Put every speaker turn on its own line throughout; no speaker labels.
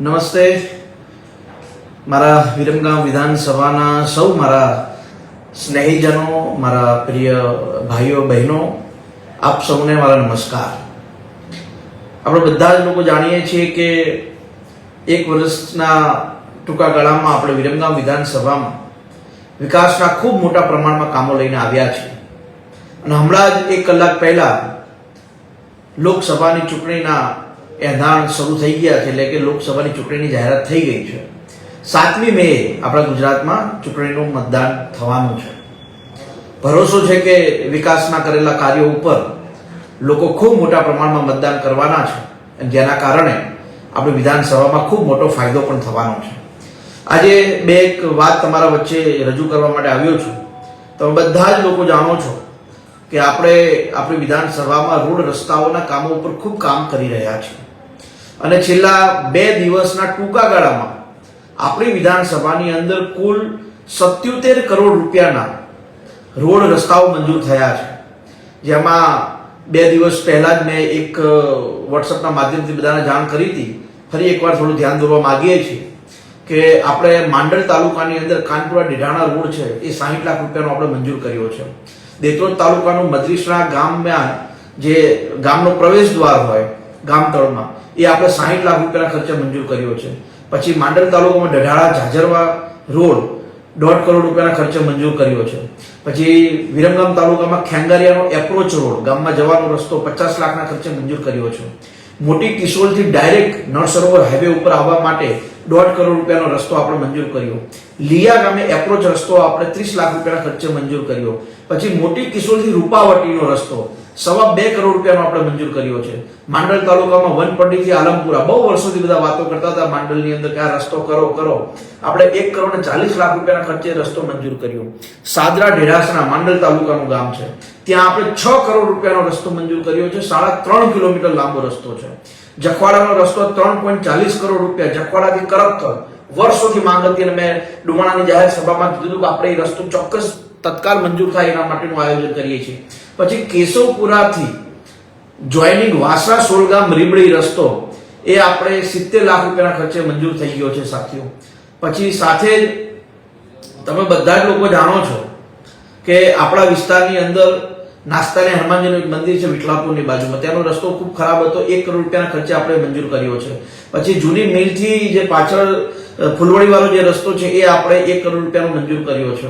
નમસ્તે. મારા વિરમગામ વિધાનસભાના સૌ મારા સ્નેહીજનો, મારા પ્રિય ભાઈઓ, બહેનો, આપ સૌને મારા નમસ્કાર. આપણે બધા જ લોકો જાણીએ છીએ કે એક વર્ષના ટૂંકા ગાળામાં આપણે વિરમગામ વિધાનસભામાં વિકાસના ખૂબ મોટા પ્રમાણમાં કામો લઈને આવ્યા છે અને હમણાં જ એક કલાક પહેલા લોકસભાની ચૂંટણીના એંધાણ શરૂ થઈ ગયા છે, એટલે કે લોકસભાની ચૂંટણીની જાહેરાત થઈ ગઈ છે. સાતમી મે આપણા ગુજરાતમાં ચૂંટણીનું મતદાન થવાનું છે. ભરોસો છે કે વિકાસના કરેલા કાર્યો ઉપર લોકો ખૂબ મોટા પ્રમાણમાં મતદાન કરવાના છે જેના કારણે આપણે વિધાનસભામાં ખૂબ મોટો ફાયદો પણ થવાનો છે. આજે બે એક વાત તમારા વચ્ચે રજૂ કરવા માટે આવ્યો છું. તમે બધા જ લોકો જાણો છો કે આપણે આપણી વિધાનસભામાં રોડ રસ્તાઓના કામો ઉપર ખૂબ કામ કરી રહ્યા છીએ. અને છેલ્લા બે દિવસના ટૂંકા ગાળામાં આપણી વિધાનસભાની અંદર કુલ સત્યોતેર કરોડ રૂપિયાના રોડ રસ્તાઓ મંજૂર થયા છે. જેમાં બે દિવસ પહેલા જ મેં એક વોટ્સઅપના માધ્યમથી બધાને જાણ કરી હતી. ફરી એકવાર થોડું ધ્યાન દોરવા માગીએ છીએ કે આપણે માંડલ તાલુકાની અંદર કાનપુરા ઢેઢાણા રોડ છે એ સાહીઠ લાખ રૂપિયાનો આપણે મંજૂર કર્યો છે. દેત્રોદ તાલુકાનું મદ્રીસરા ગામમાં જે ગામનો પ્રવેશ દ્વાર હોય ગામતળમાં એ આપણે સાહીઠ લાખ રૂપિયાના ખર્ચે મંજૂર કર્યો છે. પછી માંડલ તાલુકામાં ઢઢાળા ઝાઝરવા રોડ દોઢ કરોડ રૂપિયાના ખર્ચે મંજૂર કર્યો છે. પછી વિરમગામ તાલુકામાં ખેંગારિયાનો એપ્રોચ રોડ, ગામમાં જવાનો રસ્તો પચાસ લાખના ખર્ચે મંજૂર કર્યો છે. મોટી કિશોરથી ડાયરેક્ટ નળ સરોવર હાઈવે ઉપર આવવા માટે દોઢ કરોડ રૂપિયાનો રસ્તો આપણે મંજૂર કર્યો. લિયા ગામે એપ્રોચ રસ્તો આપણે ત્રીસ લાખ રૂપિયાના ખર્ચે મંજૂર કર્યો. પછી મોટી કિશોરથી રૂપાવટીનો રસ્તો સવા બે કરોડ રૂપિયાનો આપણે મંજૂર કર્યો છે. માંડલ તાલુકામાં વનપટ્ટીથી આલમપુરા બહુ વર્ષોથી બધા વાતો કરતા હતા માંડલની અંદર કે આ રસ્તો કરો કરો. આપણે એક કરોડ ચાલીસ લાખ રૂપિયાના ખર્ચે રસ્તો મંજૂર કર્યો. સાદરા ઢેઢાસના માંડલ તાલુકાનું ગામ છે. ત્યાં આપણે છ કરોડ રૂપિયાનો રસ્તો મંજૂર કર્યો છે. સાડા ત્રણ કિલોમીટર લાંબો રસ્તો છે. જખવાડાનો રસ્તો ત્રણ પોઈન્ટ ચાલીસ કરોડ રૂપિયા. જખવાડાથી કરકતર વર્ષોથી માંગ હતી અને મેં ડુમાણાની જાહેર સભામાં કીધું કે આપણે એ રસ્તો ચોક્કસ તત્કાલ મંજૂર થાય એના માટેનું આયોજન કરીએ છીએ. પછી કેશવપુરાથી જોઈનિંગ વાસા સોલગામ રીમડી રસ્તો એ આપણે સિત્તેર લાખ રૂપિયાના ખર્ચે મંજૂર થઈ ગયો છે સાથીઓ. પછી સાથે જ તમે બધા જ લોકો જાણો છો કે આપણા વિસ્તારની અંદર નાસ્તાને હનુમાનજીનું એક મંદિર છે વિઠલાપુરની બાજુમાં. ત્યાંનો રસ્તો ખૂબ ખરાબ હતો. એક કરોડ રૂપિયાના ખર્ચે આપણે મંજૂર કર્યો છે. પછી જૂની મિલથી જે પાછળ ફૂલવડીવાળો જે રસ્તો છે એ આપણે એક કરોડ રૂપિયાનો મંજૂર કર્યો છે.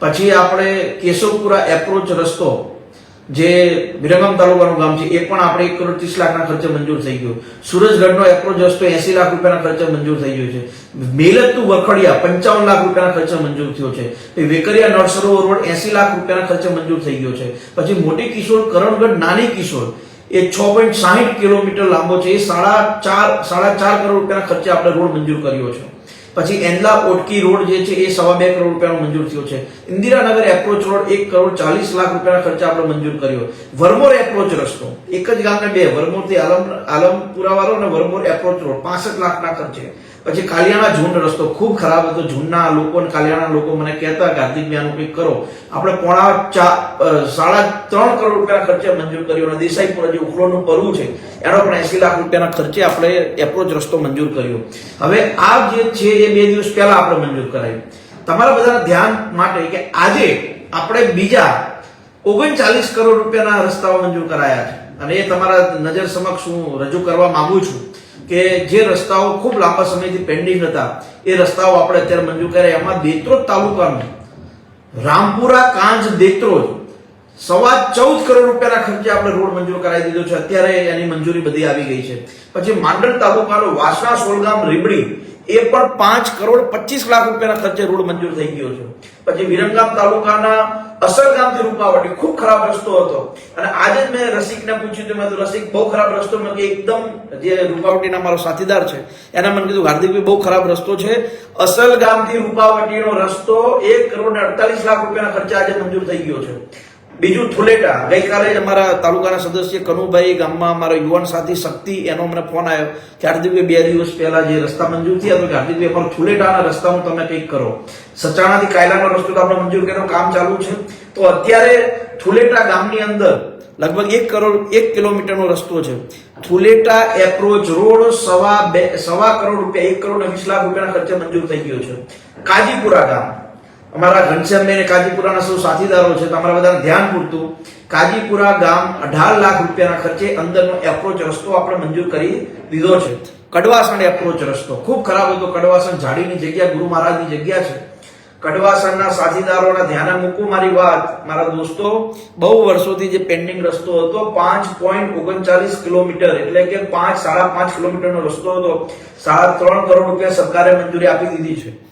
પછી આપણે કેશવપુરા એપ્રોચ રસ્તો જે વિરમગામ તાલુકાનું ગામ છે, એ પણ આપણે એક કરોડ ત્રીસ લાખના ખર્ચે મંજૂર થઈ ગયો. સુરજગઢનો એપ્રોચ રસ્તો એસી લાખ રૂપિયાના ખર્ચે મંજૂર થઈ ગયો છે. મેલત વખડિયા પંચાવન લાખ રૂપિયાના ખર્ચે મંજૂર થયો છે. વેકરિયા નરસરો રોડ એસી લાખ રૂપિયાના ખર્ચે મંજૂર થઈ ગયો છે. પછી મોટી કિશોર કરણગઢ, નાની કિશોર, એ છ પોઈન્ટ સાહીઠ કિલોમીટર લાંબો છે. એ સાડા ચાર સાડા ચાર કરોડ રૂપિયાના ખર્ચે આપણે રોડ મંજૂર કર્યો છે. પછી એન્લા ઓટકી રોડ જે છે એ સવા બે કરોડ રૂપિયાનો મંજૂર થયો છે. ઇન્દિરાનગર એપ્રોચ રોડ એક કરોડ ચાલીસ લાખ રૂપિયાના ખર્ચે આપણે મંજૂર કર્યો. વરમોર એપ્રોચ રસ્તો. એક જ ગામને બે, વરમોરથી આલમ આલમપુરા વાળો અને વરમોર એપ્રોચ રોડ, પાસઠ લાખના ખર્ચે. પછી કાલિયાણા ઝુંડ રસ્તો ખૂબ ખરાબ હતો. ઝુંડના લોકો અને કાલિયાણા લોકો મને કહેતા કે, હાર્દિક આનું કંઈક કરો. આપણે પોણા ચા સાડા ત્રણ કરોડ રૂપિયાના ખર્ચે મંજૂર કર્યો અને દેસાઈપુરા જે ઉખલોનું પરવું છે. એનો પણ એસી લાખ રૂપિયાના ખર્ચે આપણે એપ્રોચ રસ્તો મંજૂર કર્યો. હવે આ જે છે, એ બે દિવસ પહેલા આપણે મંજૂર કરાયું. તમારા બધાના ધ્યાન માટે કે આજે આપણે બીજા ઓગણચાલીસ કરોડ રૂપિયાના રસ્તાઓ મંજૂર કરાયા છે. અને એ તમારા નજર સમક્ષ હું રજૂ કરવા માંગુ છું. કે જે રસ્તાઓ ખૂબ લાંબા સમયથી પેન્ડિંગ હતા, એ રસ્તાઓ આપણે અત્યારે મંજૂર કર્યા. એમાં દેત્રોજ તાલુકાનું રામપુરા, કાંજ, દેત્રોજ સવા ચૌદ કરોડ રૂપિયાના ખર્ચે આપણે રોડ મંજૂર કરાવી દીધો છે. અત્યારે એની મંજૂરી બધી આવી ગઈ છે. પછી માંડળ તાલુકાનો વાસણા સોલગામ રીબડી એ પણ પાંચ કરોડ પચીસ લાખ રૂપિયાના ખર્ચે રોડ મંજૂર થઈ ગયો છે. પછી વિરમગામ તાલુકાના અસરગામથી રૂપાવટી ખૂબ ખરાબ રસ્તો હતો. અને આજે જ મેં રસિકને પૂછ્યું હતું મેં રસિક, બહુ ખરાબ રસ્તો? મેં એકદમ, જે રૂપાવટીના મારો સાથીદાર છે, એને મને કીધું, હાર્દિકભાઈ, બહુ ખરાબ રસ્તો છે. અસલગામથી રૂપાવટીનો રસ્તો એક કરોડ અડતાલીસ લાખ રૂપિયાના ખર્ચે આજે મંજૂર થઈ ગયો છે. બીજું થુલેટા. ગઈકાલે અમારા તાલુકાના સદસ્ય કનુભાઈ ગામમાં અમારા યુવાન સાથી શક્તિ, એનો મને ફોન આવ્યો કે હાર્દિકભાઈ, બે દિવસ પહેલા જે રસ્તા મંજૂર થયા તો કે હાર્દિકભાઈ, પણ થુલેટાના રસ્તાનું તમે કંઈક કરો. સચાણાથી કાયલાનો રસ્તો તો આપણે મંજૂર કર્યો, કામ ચાલુ છે. તો અત્યારે થુલેટા ગામની અંદર લગભગ એક કરોડ, એક કિલોમીટરનો રસ્તો છે. થુલેટા એપ્રોચ રોડ સવા બે, સવા કરોડ રૂપિયા, એક કરોડ વીસ લાખ રૂપિયાના ખર્ચે મંજૂર થઈ ગયો છે. કાજીપુરા ગામ. અમારા ઘનશ્યામભાઈ કાજીપુરાના સૌ સાથીદારો છે તમારા બધાને ધ્યાન પૂરતું. કાજીપુરા ગામ અઢાર લાખ રૂપિયાના ખર્ચે અંદરનો એપ્રોચ રસ્તો આપણે મંજૂર કરી દીધો છે. કડવાસણ એપ્રોચ રસ્તો. ખૂબ ખરાબ હતો કડવાસણ. ઝાડીની જગ્યા ગુરુ મહારાજની જગ્યા છે. કડવાસણના સાથીદારોના ધ્યાને મૂકું મારી વાત. મારા દોસ્તો, બહુ વર્ષોથી જે પેન્ડિંગ રસ્તો હતો, પાંચ પોઈન્ટ ઓગણચાલીસ કિલોમીટર, એટલે કે પાંચ, સાડા પાંચ કિલોમીટરનો રસ્તો હતો. સાડા ત્રણ કરોડ રૂપિયા સરકારે મંજૂરી આપી દીધી છે.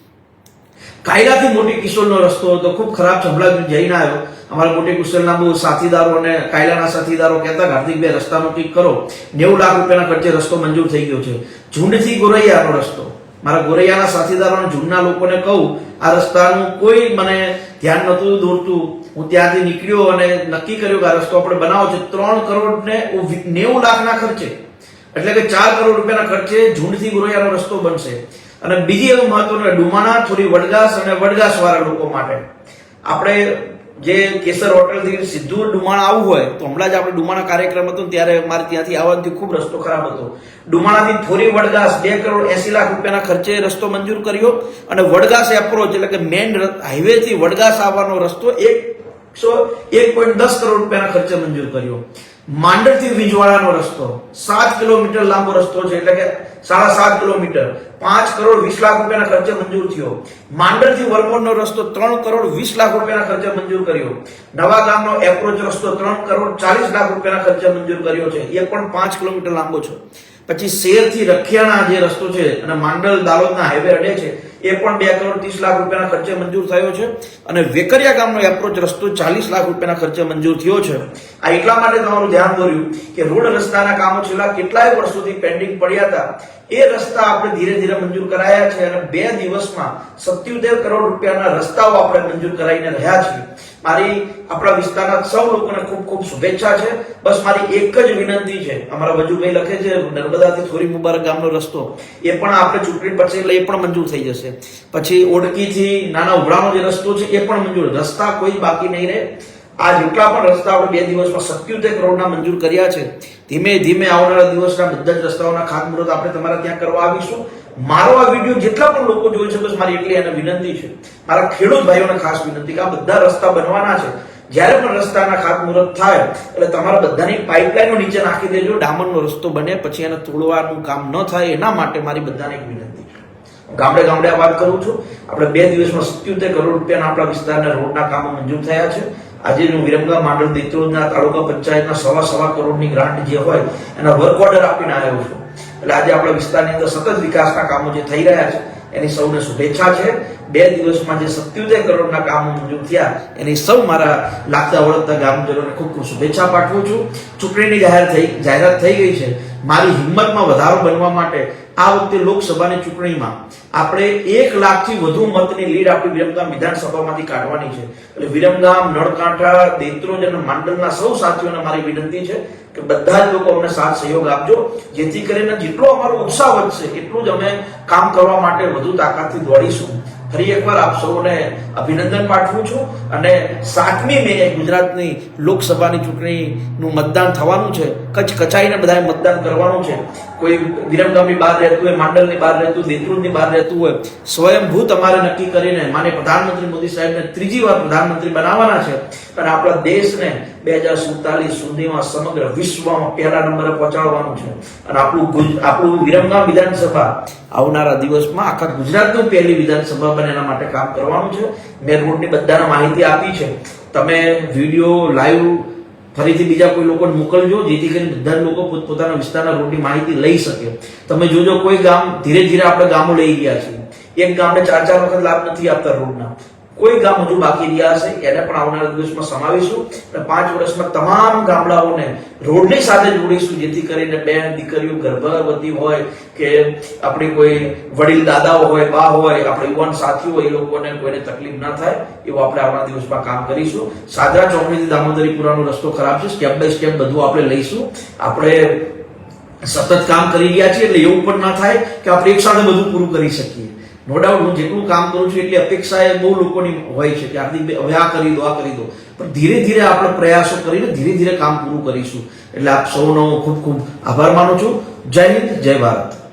કાયદાથી મોટી કિશોરનો રસ્તો હતો. ખૂબ ખરાબ સંભળાવ્યું જઈને આવ્યો. અમારા મોટી કુશલના બહુ સાથીદારો અને કાયલાના સાથીદારો કહેતા હાર્દિકભાઈ રસ્તાનો ઠીક કરો. નેવું લાખ રૂપિયાના ખર્ચે રસ્તો મંજૂર થઈ ગયો છે. ઝુંડથી ગોરૈયાનો રસ્તો. મારા ગોરૈયાના સાથીદારો અને ઝુંડના લોકોને કહું, આ રસ્તાનું કોઈ મને ધ્યાન નહોતું દોરતું. હું ત્યાંથી નીકળ્યો અને નક્કી કર્યું કે આ રસ્તો આપણે બનાવો છે. ત્રણ કરોડ ને નેવું લાખના ખર્ચે. એટલે કે ચાર કરોડ રૂપિયાના ખર્ચે ઝુંડથી ગોરૈયાનો રસ્તો બનશે. અને બીજી એવું મહત્વનું ડુમાણા થોડી વડગાસ અને વડગાસ વાળા લોકો માટે. આપણે જે કેસર હોટલથી સીધું ડુમાણા આવવું હોય, તો હમણાં જ આપણે ડુમાણા કાર્યક્રમ હતો ત્યારે મારે ત્યાંથી આવવાથી ખૂબ રસ્તો ખરાબ હતો. ડુમાણાથી થોરી વડગાસ, બે કરોડ એસી લાખ રૂપિયાના ખર્ચે રસ્તો મંજૂર કર્યો અને વડગાસ એપ્રોચ એટલે કે મેઇન હાઈવે થી વડગાસ આવવાનો રસ્તો એકસો એક પોઈન્ટ દસ કરોડ રૂપિયાના ખર્ચે મંજૂર કર્યો. માંડરથી વીજવાળાનો રસ્તો, સાત કિલોમીટર લાંબો રસ્તો છે, એટલે કે સાડા સાત કિલોમીટર. પાંચ કરોડ વીસ લાખ રૂપિયાના ખર્ચે મંજૂર થયો. માંડળથી વરમોડનો રસ્તો ત્રણ કરોડ વીસ લાખ રૂપિયાના ખર્ચે મંજૂર કર્યો. નવા ગામનો એપ્રોચ રસ્તો ત્રણ કરોડ ચાલીસ લાખ રૂપિયાના ખર્ચે મંજૂર કર્યો છે. એ પણ પાંચ કિલોમીટર લાંબો છે. પછી શેરથી રખિયાણા જે રસ્તો છે, અને માંડલ દાલોદના હાઈવે અડે છે એ પણ બે કરોડ ત્રીસ લાખ રૂપિયાના ખર્ચે મંજૂર થયો છે. અને વેકરિયા ગામનો એપ્રોચ રસ્તો ચાલીસ લાખ રૂપિયાના ખર્ચે મંજૂર થયો છે. આ એટલા માટે તમારું ધ્યાન દોર્યું કે રોડ રસ્તાના કામો છેલ્લા કેટલાય વર્ષોથી પેન્ડિંગ પડ્યા હતા. એ રસ્તા આપણે ધીરે ધીરે મંજૂર કરાયા છે અને બે દિવસમાં સત્યોતેર કરોડ રૂપિયાના રસ્તાઓ આપણે મંજૂર કરાવીને રહ્યા છીએ. મારી આપણા વિસ્તારના સૌ લોકોને ખૂબ ખૂબ શુભેચ્છા છે. બસ મારી એક જ વિનંતી છે. અમારા વજુભાઈ લખે છે, નર્મદાથી થોરી મુબારક ગામનો રસ્તો. એ પણ આપણે ચૂંટણી પછી એટલે એ પણ મંજૂર થઈ જશે. પછી ઓડકીથી નાના ઉભરાનો જે રસ્તો છે, એ પણ મંજૂર. રસ્તા કોઈ બાકી નહીં રહે. આ જેટલા પણ રસ્તા આપણે બે દિવસમાં સત્યોતેર કરોડના મંજૂર કર્યા છે. ધીમે ધીમે આવનારા દિવસના બધા જ રસ્તાઓના ખાતમુહૂર્ત આપણે તમારા ત્યાં કરવા આવીશું. મારો આ વીડિયો જેટલા પણ લોકો જોઈ છે, બસ મારી એટલી એને વિનંતી છે. મારા ખેડૂત ભાઈઓને ખાસ વિનંતી કે આ બધા રસ્તા બનવાના છે. જ્યારે પણ રસ્તાના ખાતમુહૂર્ત થાય, એટલે તમારા બધાની પાઇપલાઈનો નીચે નાખી દેજો, ડામરનો રસ્તો બને, પછી એને તોડવાનું કામ ન થાય, એના માટે મારી બધાને એક વિનંતી છે. ગામડે ગામડે આ વાત કરું છું. આપણે બે દિવસમાં સિત્યોતેર કરોડ રૂપિયાના આપણા વિસ્તારના રોડના કામો મંજૂર થયા છે. આજે હું વિરમગામ માંડળ દેત્રોજના તાલુકા પંચાયતના સવા સવા કરોડની ગ્રાન્ટ જે હોય, એના વર્ક ઓર્ડર આપીને આવ્યો છું. એટલે આજે આપણા વિસ્તારની અંદર સતત વિકાસના કામો જે થઈ રહ્યા છે, એની સૌને શુભેચ્છા છે. બે દિવસમાં જે સત્યોતેર કરોડના કામો મંજૂર થયા, એની સૌ મારા લાગતા વળગતા ગામજનોને ખૂબ ખૂબ શુભેચ્છા પાઠવું છું. ચૂંટણીની જાહેર થઈ જાહેરાત થઈ ગઈ છે. મારી હિંમતમાં વધારો બનવા માટે આ વખતે લોકસભાની ચૂંટણીમાં આપણે એક લાખથી વધુ મતની લીડ આપણી વિરમગામ વિધાનસભામાંથી કાઢવાની છે. એટલે વિરમગામ, નળકાંઠા દેત્રોજ અને માંડલના સૌ સાથીઓને મારી વિનંતી છે કે બધા જ લોકો અમને સાથ સહયોગ આપજો. જેથી કરીને જેટલો અમારો ઉત્સાહ વધશે, એટલું જ અમે કામ કરવા માટે વધુ તાકાતથી દોડીશું. ફરી એકવાર આપ સૌને અભિનંદન પાઠવું છું અને સાતમી મે ગુજરાતની લોકસભાની ચૂંટણીનું મતદાન થવાનું છે. કચ્છ કચાઈને બધાએ મતદાન કરવાનું છે. કોઈ વિરમગામની બહાર રહેતું હોય, માંડલની બહાર રહેતું દેત્રુજની બહાર રહેતું હોય, સ્વયંભૂ તમારે નક્કી કરીને માને પ્રધાનમંત્રી મોદી સાહેબને ત્રીજી વાર પ્રધાનમંત્રી બનાવવાના છે. અને આપણા દેશને બે હજાર સુડતાલીસ સુધીમાં સમગ્ર વિશ્વમાં પહેલા નંબરે પહોંચાડવાનું છે. અને આપણું આપણું વિરમગામ વિધાનસભા આવનારા દિવસમાં આખા ગુજરાતનું પહેલી વિધાનસભા બને એના માટે કામ કરવાનું છે. મેં રોડની બધાને માહિતી આપી છે. તમે વીડિયો લાઈવ ફરીથી બીજા કોઈ લોકોને મોકલજો, જેથી કરીને બધા લોકો પોતપોતાના વિસ્તારના રોડની માહિતી લઈ શકે. તમે જોજો કોઈ ગામ ધીરે ધીરે આપણે ગામો લઈ ગયા છીએ. એક ગામને ચાર ચાર વખત લાભ નથી આપતા રોડના. કોઈ ગામ હજુ બાકી રહ્યા હશે એને પણ આવનારા દિવસમાં સમાવીશું અને પાંચ વર્ષમાં તમામ ગામડાઓને રોડની સાથે જોડીશું, જેથી કરીને બેન દીકરીઓ ગર્ભવતી હોય કે આપણી કોઈ વડીલ દાદાઓ હોય, બા હોય, આપણે યુવાન સાથીઓ હોય, એ લોકોને કોઈને તકલીફ ના થાય, એવું આપણે આવનારા દિવસમાં કામ કરીશું. સાદરા ચોકડીથી દામોદરીપુરાનો રસ્તો ખરાબ છે સ્ટેપ બાય સ્ટેપ બધું આપણે લઈશું. આપણે સતત કામ કરી રહ્યા છીએ, એટલે એવું પણ ના થાય કે આપણે એક સાથે બધું પૂરું કરી શકીએ. નો ડાઉટ હું જેટલું કામ કરું છું એટલી અપેક્ષા એ બહુ લોકોની હોય છે કે આથી હવે આ કરી દો, આ કરી દો. પણ ધીરે ધીરે આપણે પ્રયાસો કરીને ધીરે ધીરે કામ પૂરું કરીશું. એટલે આપ સૌનો ખૂબ ખૂબ આભાર માનું છું. જય હિન્દ, જય ભારત.